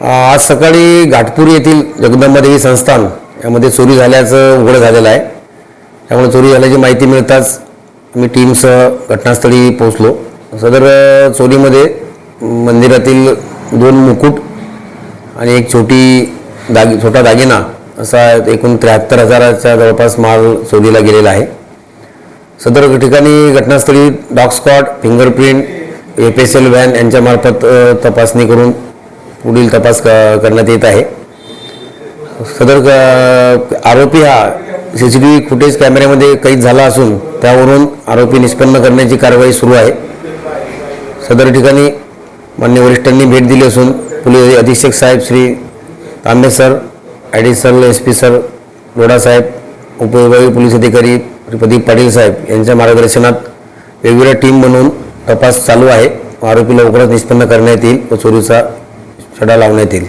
आज सकाळी घाटपूर येथील जगदंबादेवी संस्थान यामध्ये चोरी झाल्याचं उघड झालेलं आहे. त्यामुळे चोरी झाल्याची माहिती मिळताच मी टीमसह घटनास्थळी पोहोचलो. सदर चोरीमध्ये मंदिरातील दोन मुकुट आणि एक छोटी दागी छोटा दागिना असा एकूण त्र्याहत्तर हजाराच्या जवळपास माल चोरीला गेलेला आहे. सदर ठिकाणी घटनास्थळी dog squad fingerprint F S L van यांच्यामार्फत तपासणी करून पुढील तपास क- करण्यात येत आहे. सदर क- आरोपी हा C C T V footage कॅमेऱ्यामध्ये कैद झाला असून त्यावरून आरोपी निष्पन्न करण्याची कारवाई सुरू आहे. सदर ठिकाणी मान्य वरिष्ठांनी भेट दिली असून पोलीस अधीक्षक साहेब Shri Tambe sir additional S P sir Lodha साहेब उपविभागीय पोलीस अधिकारी श्री प्रदीप पाटील साहेब यांच्या मार्गदर्शनात वेगवेगळ्या टीम बनवून तपास चालू आहे. आरोपी लवकरच निष्पन्न करण्यात येईल व चोरीचा सडा लावण्यात येईल.